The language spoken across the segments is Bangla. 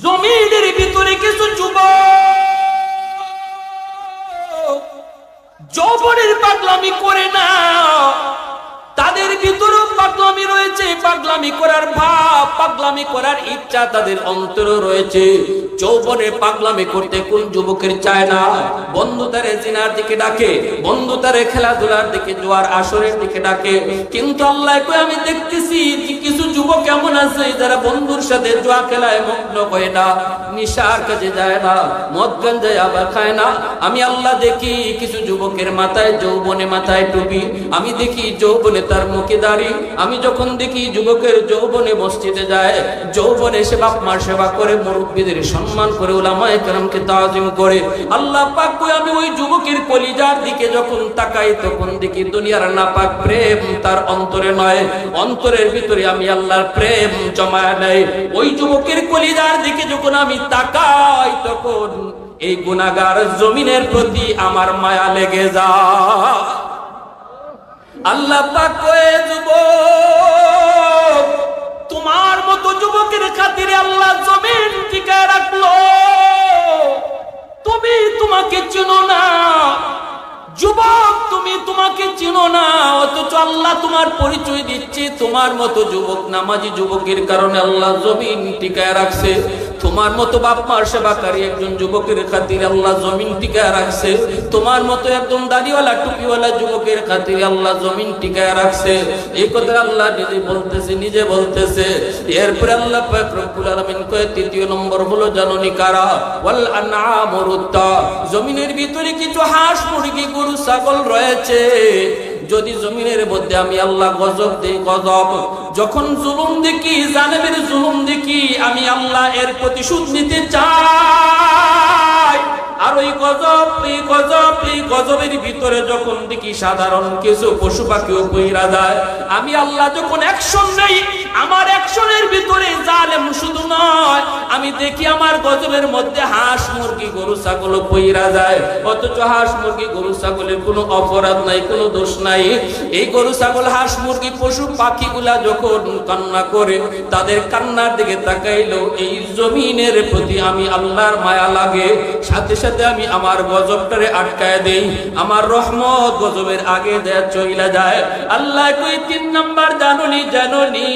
জমিনের ভিতরে কিছু যুব যৌবনের পাগলামি করে না। তাদের ভিতরেও পাগলামি রয়েছে, পাগলামি করার ভাব পাগলামি করার ইচ্ছা তাদের অন্তরে রয়েছে। যৌবনে পাগলামি করতে কোন যুবকের চায় না? বন্ধু তারে জিনার দিকে ডাকে, বন্ধু তারে খেলাধুলার দিকে জোয়ার আসরের দিকে ডাকে। কিন্তু আল্লাহ কই আমি দেখতেছি কিছু যুবক এমন আছে যারা বন্ধুর সাথে জোয়া খেলায় মগ্ন হয় না, নিশার কাজে যায় না মদ গঞ্জায় আবার খায় না। আমি আল্লাহ দেখি কিছু যুবকের মাথায় যৌবনে মাথায় টুপি। আমি দেখি যৌবনে তার মুখে দাড়ি। আমি যখন দেখি যুবকের যৌবনে মসজিদে যায়, যৌবনে সে বাপ মার সেবা করে, মুরব্বীদের সম্মান করে ওলামায়ে কেরামকে তাজিম করে। আল্লাহ পাক আমি ওই যুবকের কলিজার দিকে যখন তাকাই, তখন দেখি দুনিয়ার নাপাক প্রেম তার অন্তরে নয়। অন্তরের ভিতরে আমি আল্লাহর প্রেম ওই যুবকের কলিজার দিকে যখন আমি তাকাই, তখন এই গুনাগার জমিনের প্রতি আমার মায়া লেগে যায়। আল্লাহ পাক যুবক! তোমার পরিচয় দিচ্ছে, তোমার মতো যুবক, নামাজি যুবকের কারণে আল্লাহ জমিন টিকায় রাখছে। তোমার মতো বাপ মার সেবাকারী একজন যুবকের খাতিরে আল্লাহ জমিন টিকায় রাখছে। তোমার মতো একজন দাড়িওয়ালা, টুপিওয়ালা যুবকের খাতিরে আল্লাহ জমিন টিকায় রাখছে। এই কথা আল্লাহ নিজে বলতেছে নিজে বলতেছে। এরপরে আল্লাহ রব্বুল আলামিন কয়ে, তৃতীয় নম্বর হলো জাননি কারা? ওয়াল আনআমুরুত্তা জমিনের ভিতরে কিছু হাঁস মুরগি, গরু, ছাগল রয়েছে। যদি জমিনের মধ্যে আমি আল্লাহ গজব দেই, গজব। যখন জুলুম দেখি জানেবের জুলুম দেখি, আমি আল্লাহ এর প্রতিশোধ নিতে চাই। আর ওই গজব, এই গজব, এই গজবের ভিতরে যখন দেখি সাধারণ কিছু পশু পাখিও কইরা যায়, আমি আল্লাহ যখন অ্যাকশন নেই আমার অ্যাকশনের ভিতরে জালেম শুধু নয়, আমি দেখি আমার গজবের মধ্যে হাঁস মুরগি, গরু, ছাগল কইরা যায়। অথচ হাঁস মুরগি, গরু, ছাগলের কোনো অপরাধ নাই, কোনো দোষ নাই। এই গরু, ছাগল, হাঁস মুরগি, পশু, পাখিগুলা যখন কান্না করে, তাদের কান্নার দিকে তাকাইলো, এই জমিনের প্রতি আমি আল্লাহর মায়া লাগে। সাথে সাথে আমি আমার গজবটারে আটকায় দেই। আমার রহমত গজবের আগে দেয়া চইলা যায়। আল্লাহ কই, তিন নাম্বার জাননি জাননি।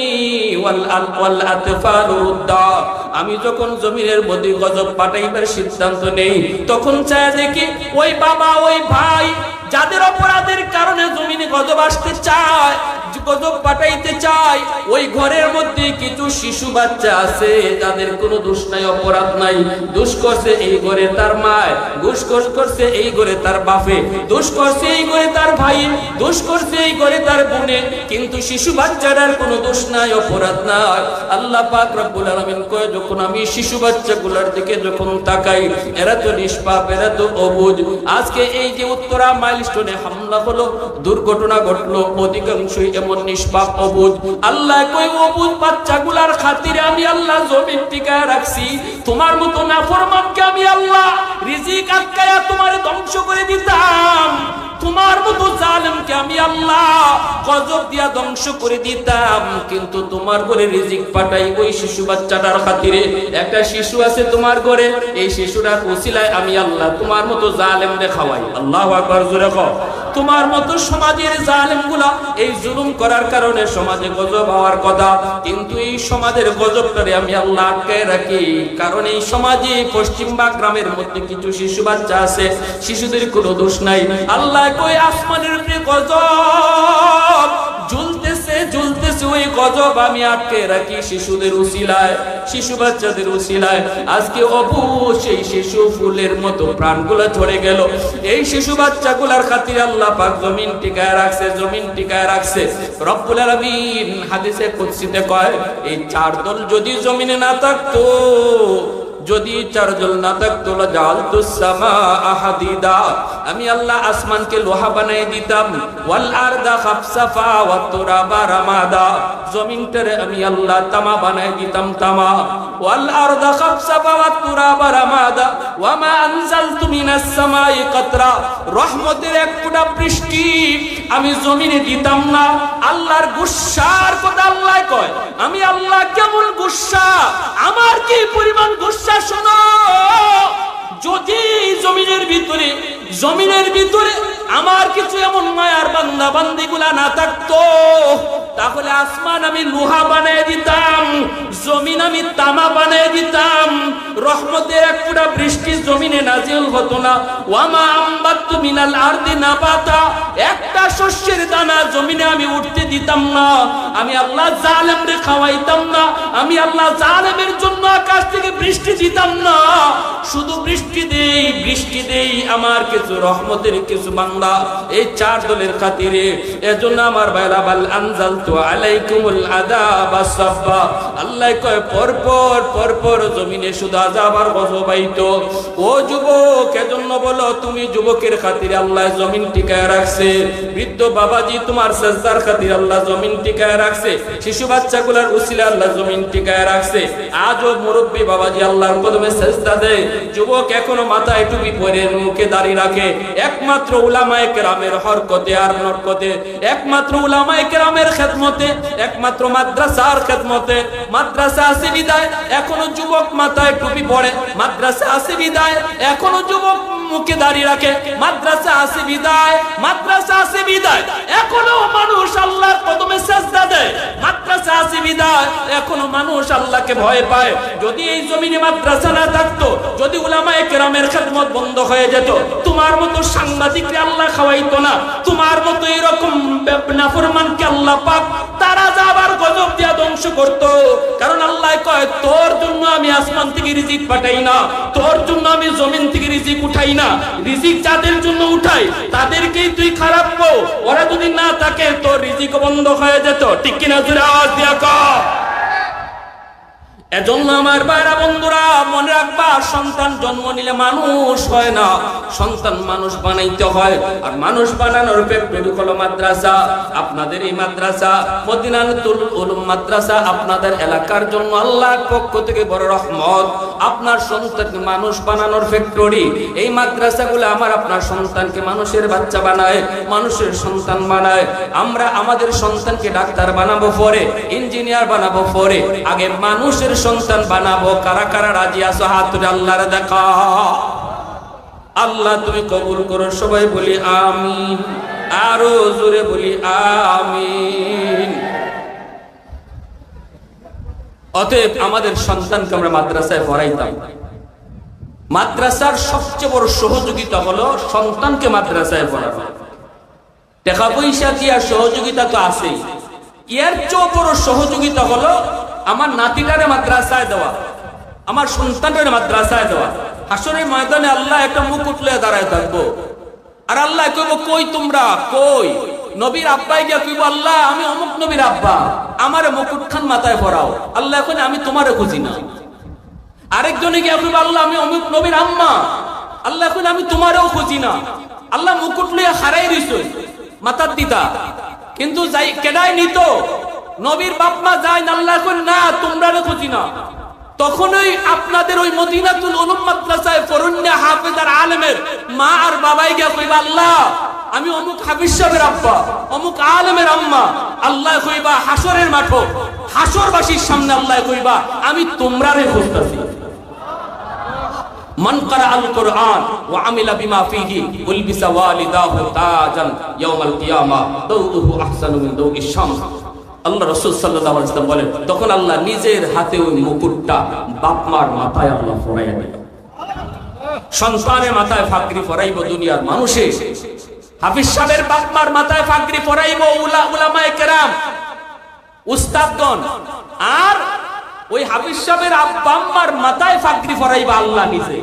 আমি যখন জমিনের মধ্যে গজব পাঠাইবার সিদ্ধান্ত নেই, তখন চায় দেখি ওই বাবা, ওই ভাই, যাদের অপরাধের কারণে জমিনে গজব আসতে চায়, গজব পাঠাইতে চায়, ওই ঘরের মধ্যে কিছু শিশু বাচ্চা আছে, যাদের কোনো দোষ নাই, অপরাধ নাই। দোষ করছে এই ঘরে তার মায়, দোষ করছে এই ঘরে তার বাপে, দোষ করছে এই ঘরে তার ভাই, দোষ করছে এই ঘরে তার বোনে। কিন্তু শিশু বাচ্চাটার কোনো দোষ নাই, অপরাধ নাই। আল্লাহ পাক রব্বুল আলামিন কয়, যখন আমি শিশু বাচ্চাগুলোর দিকে যখন তাকাই, এরা তো নিষ্পাপ, এরা তো অবুঝ আজকে এই যে উত্তরা মাইলস্টোনে হামলা হলো, দুর্ঘটনা ঘটলো, অধিকাংশই এমন নিষ্পাপ অবুঝ আল্লাহ কই অবুঝ বাচ্চাগুলার খাতিরে আমি আল্লাহ জমিন টিকায় রাখছি। তোমার মতো নাফরমানকে আমি আল্লাহ রিজিক আটকায়া তোমার ধ্বংস করে দিতাম। তোমার মতো জালেমকে আমি আল্লাহ গজব দিয়া ধ্বংস করে দিতাম। কিন্তু তোমার ঘরে রিজিক পাঠাই ওই শিশু বাচ্চাটার খাতিরে। একটা শিশু আছে তোমার ঘরে, এই শিশুটার ওসিলায় আমি আল্লাহ তোমার মতো জালেম রে খাওয়াই। আল্লাহ আকবার, জোরে কও। তোমার মতো সমাজের জালেমগুলা এই জুলুম করার কারণে সমাজে গজব হওয়ার কথা। কিন্তু এই সমাজের গজবটারে আমি আল্লাহ আটকায় রাখি। কারণ এই সমাজে পশ্চিমবা গ্রামের মধ্যে কিছু শিশু বাচ্চা আছে, শিশুদের কোনো দোষ নাই। আল্লাহ কই আসমানের উপরে গজব আমি আটকে রাখি শিশুদের উসিলায়, শিশু বাচ্চাদের উসিলায়। আজকে অপু সেই শিশু ফুলের মতো প্রাণগুলো ঝরে গেল। এই শিশু বাচ্চাগুলার খাতির আল্লাহ পাক জমিন টিকায় রাখছে, জমিন টিকায় রাখছে। রব্বুল আলামিন হাদিসে কুদসিতে কয়, এই চার দল যদি জমিনে না থাকতো যদি চারজন না থাকতো আহাদিদা, আমি আল্লাহ আসমানকে লোহা বানাই দিতাম। ওয়া রামাদা, জমিনটারে আমি আল্লাহ তামা বানাই দিতাম তামা। ওয়া রামাদা, ওয়া মা সামাই কাতরা। রহমতের এক ফোঁটা বৃষ্টি আমি জমিনে দিতাম না। আল্লাহর গুসার কথা আল্লাহ কয়, আমি আল্লাহ কেমন গুসা? আমার জমিনের ভিতরে আমার কিছু এমন মায়ার বান্দা বান্দিগুলা না থাকতো। তাহলে আসমান আমি লোহা বানিয়ে দিতাম, জমিন আমি তামা বানিয়ে দিতাম, রহমতের এক পুরা বৃষ্টি জমিনে নাজিল হতো না। ওয়ামা আম্বাত্তু মিনাল আরদি নাবাতা, একটা শস্যের দানা জমিনে আমি উঠতে দিতাম না। আমি আল্লাহ জালেমরে খাওয়াইতাম না, আমি আল্লাহ জালেমের জন্য আকাশ থেকে বৃষ্টি দিতাম না। শুধু বৃষ্টি দেই বৃষ্টি দেই, আমার কিছু রহমতের কিছু বান্দা এই চার দলের খাতিরে। এজন্য আমার ভাইরা, বাল আনজাল عليكم العذاب الصبا. আল্লাহ কয়, পরপর পরপর জমিনে শুধু আজাব আর গজব ও যুবক, এজন্য বলো, তুমি যুবকের খাতিরে আল্লাহ জমিন টিকায় রাখছে। বৃদ্ধ বাবাজি, তোমার সেজদার খাতিরে আল্লাহ জমিন টিকায় রাখছে। শিশু বাচ্চাগুলোর উসিলে আল্লাহ জমিন টিকায় রাখছে। আজও মুরব্বী বাবাজি আল্লাহর কদমে সেজদা দেয়। যুবক এখনও মাথায় টুপি পরে মুখে দাঁড়িয়ে রাখে। একমাত্র উলামায়ে কেরামের হরকতে আর নরকতে। একমাত্র উলামায়ে কেরামের খেদমতে একমাত্র মাদ্রাসার খেদমতে। মাদ্রাসা আসি বিদায়, এখনও যুবক মাথায় টুপি পড়ে। মাদ্রাসা আসি বিদায়, এখনও যুবক মুখে দাঁড়িয়ে রাখে, মাদ্রাসা আছে বিদায়, মাদ্রাসা আছে বিদায়। এখনও মানুষ আল্লাহর কদমে সেজদা দেয়। মাদ্রাসা আছে বিদায়, এখনও মানুষ আল্লাহকে ভয় পায়। যদি এই জমিনে মাদ্রাসা না থাকতো, যদি উলামায়ে কেরামের খেদমত বন্ধ হয়ে যেত, তোমার মতো সাংবাদিককে আল্লাহ খাওয়াইতো না, তোমার মতো এরকম নাফরমানকে আল্লাহ পাক তারা যাবার গজব দিয়া ধ্বংস করত। কারণ আল্লাহ কয়, তোর জন্য আমি আসমান থেকে রিজিক পাঠাই না, তোর জন্য আমি জমিন থেকে রিজিক উঠাই না, রিজিক যাদের জন্য উঠাই, তাদেরকেই তুই খারাপ কো ওরা যদি না থাকে, তোর রিজিক বন্ধ হয়ে যেত। ঠিক কিনা? জোরে আওয়াজ দিয়া কর। এজন্য আমার বাইরা বন্ধুরা, মনে রাখবা, সন্তান জন্ম নিলে মানুষ হয় না। সন্তান মানুষ বানাইতে হয়, আর মানুষ বানানোর ফ্যাক্টরি মাদ্রাসা। আপনাদের এই মাদ্রাসা মদিনাতুল উলুম মাদ্রাসা, আপনাদের এলাকার জন্য আল্লাহর পক্ষ থেকে বড় রহমত। আপনার সন্তানকে মানুষ বানানোর ফ্যাক্টরি এই মাদ্রাসাগুলো আমার আপনার সন্তানকে মানুষের বাচ্চা বানায়, মানুষের সন্তান বানায়। আমরা আমাদের সন্তানকে ডাক্তার বানাবো পরে, ইঞ্জিনিয়ার বানাবো পরে, আগে মানুষের সন্তান বানাবো? কারা কারা রাজি আছো? হাত আল্লাহর দেখা। আল্লাহ, তুমি কবুল করো। সবাই বলি আমিন। আরও জোরে বলি আমিন। অতএব আমাদের সন্তানকে আমরা মাদ্রাসায় পড়াইতাম। মাদ্রাসার সবচেয়ে বড় সহযোগিতা হলো সন্তানকে মাদ্রাসায় পড়ানো। টাকা পয়সা দিয়া সহযোগিতা তো আছেই। এর চেয়েও বড় সহযোগিতা হলো আমার নাতিটারে মাদ্রাসায় দেওয়া, আমার সন্তানের মাদ্রাসায় দেওয়া। হাসনের ময়দানে আল্লাহ একটা মুখ উঠলে দাঁড়ায় থাকব। আর আল্লাহ কইব, কই তোমরা? কই? নবীর আব্বাই গিয়া কইব, আল্লাহ, আমি অমুক নবীর আব্বা। আমারে মুকুট খান মাথায় পরাও। আল্লাহ এখন আমি তোমারে খুঁজি না। আরেকজনে গিয়া কইব, আল্লাহ, আমি অমুক নবীর আম্মা। আল্লাহ এখন আমি তোমারও খুঁজি না। আল্লাহ মুকুট লইয়া হারাই দিছ মাথার দিদা। কিন্তু যাই, কেডাই নিত? নবীর বাপমা যায় না আল্লাহ এখন না তোমরা খুঁজি না তখনই আপনাদের ওই মদিনাতুল উলুম মাদ্রাসায় ফরুন্না হাফেজার আলেমের মা আর বাবাই গিয়া কইবা আল্লাহ আমি অমুক হাফিজ সাহেবের আব্বা অমুক আলেমের আম্মা আল্লাহ কইবা হাসরের মাঠ হাসরবাসীর সামনে আল্লাহ কইবা আমি তোমরারে খুঁজতাছি من قرأ القرآن وعمل بما فيه ألبس والداه تاجا يوم القيامة ضوءه أحسن من ضوء الشمس আল্লাহ রসুল সাল্লাহ ইসলাম বলেন, তখন আল্লাহ নিজের হাতে ওই মুকুটটা বাপ মার মাথায় আল্লাহ ফরাইয়া দিল। সন্তানের মাথায় ফাকরি ফরাইব, দুনিয়ার মানুষে। হাফিজ সাহেবের বাপ মার মাথায় ফাকরি ফরাইব, উলা, উলামায়ে কেরাম, উস্তাদগণ। আর ওই হাফিজ সাহেবের আব্বা আম্মার মাথায় ফাকরি ফরাইবা আল্লাহ নিজে।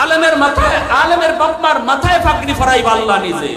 আলেমের মাথায়, আলেমের বাপ্পার মাথায় ফাকরি ফরাইবা আল্লাহ নিজে।